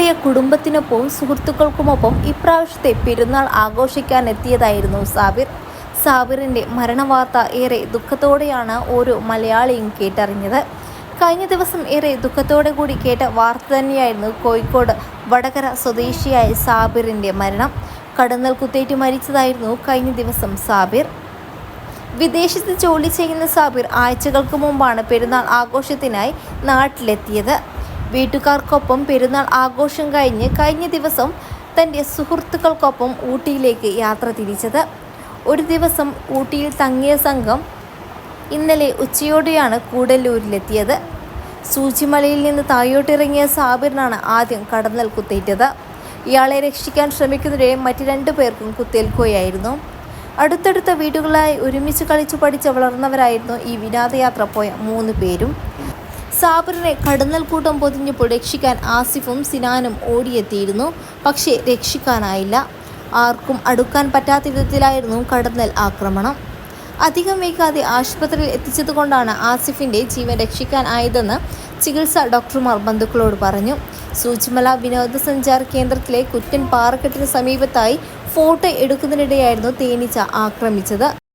പ്രിയ കുടുംബത്തിനൊപ്പവും സുഹൃത്തുക്കൾക്കുമൊപ്പം ഇപ്രാവശ്യത്തെ പെരുന്നാൾ ആഘോഷിക്കാനെത്തിയതായിരുന്നു സാബിർ. സാബിറിന്റെ മരണവാർത്ത ഏറെ ദുഃഖത്തോടെയാണ് ഓരോ മലയാളിയും കേട്ടറിഞ്ഞത്. കഴിഞ്ഞ ദിവസം ഏറെ ദുഃഖത്തോടെ കൂടി കേട്ട വാർത്ത തന്നെയായിരുന്നു കോഴിക്കോട് വടകര സ്വദേശിയായ സാബിറിന്റെ മരണം. കടന്നൽ കുത്തേറ്റ് മരിച്ചതായിരുന്നു കഴിഞ്ഞ ദിവസം സാബിർ. വിദേശത്ത് ജോലി ചെയ്യുന്ന സാബിർ ആഴ്ചകൾക്ക് മുമ്പാണ് പെരുന്നാൾ ആഘോഷത്തിനായി നാട്ടിലെത്തിയത്. വീട്ടുകാർക്കൊപ്പം പെരുന്നാൾ ആഘോഷം കഴിഞ്ഞ് കഴിഞ്ഞ ദിവസം തന്റെ സുഹൃത്തുക്കൾക്കൊപ്പം ഊട്ടിയിലേക്ക് യാത്ര തിരിച്ചത്. ഒരു ദിവസം ഊട്ടിയിൽ തങ്ങിയ സംഘം ഇന്നലെ ഉച്ചയോടെയാണ് കൂടല്ലൂരിലെത്തിയത്. സൂചിമലയിൽ നിന്ന് താഴോട്ടിറങ്ങിയ സാബിറിനാണ് ആദ്യം കടന്നൽ കുത്തേറ്റത്. ഇയാളെ രക്ഷിക്കാൻ ശ്രമിക്കുന്നതിടെ മറ്റ് രണ്ടു പേർക്കും കുത്തേൽക്കുകയായിരുന്നു. അടുത്തടുത്ത വീടുകളായി ഒരുമിച്ച് കളിച്ചു പഠിച്ച് വളർന്നവരായിരുന്നു ഈ വിനോദയാത്ര പോയ മൂന്ന് പേരും. സാബിറിനെ കടന്നൽ കൂട്ടം പൊതിഞ്ഞപ്പോൾ രക്ഷിക്കാൻ ആസിഫും സിനാനും ഓടിയെത്തിയിരുന്നു. പക്ഷേ രക്ഷിക്കാനായില്ല. ആർക്കും അടുക്കാൻ പറ്റാത്ത വിധത്തിലായിരുന്നു കടന്നൽ ആക്രമണം. അധികം വൈകാതെ ആശുപത്രിയിൽ എത്തിച്ചതുകൊണ്ടാണ് ആസിഫിന്റെ ജീവൻ രക്ഷിക്കാൻ ആയതെന്ന് ചികിത്സാ ഡോക്ടർമാർ ബന്ധുക്കളോട് പറഞ്ഞു. സൂചിമല വിനോദസഞ്ചാര കേന്ദ്രത്തിലെ കുറ്റൻ പാറക്കെട്ടിന് സമീപത്തായി ഫോട്ടോ എടുക്കുന്നതിനിടെയായിരുന്നു തേനീച്ച ആക്രമിച്ചത്.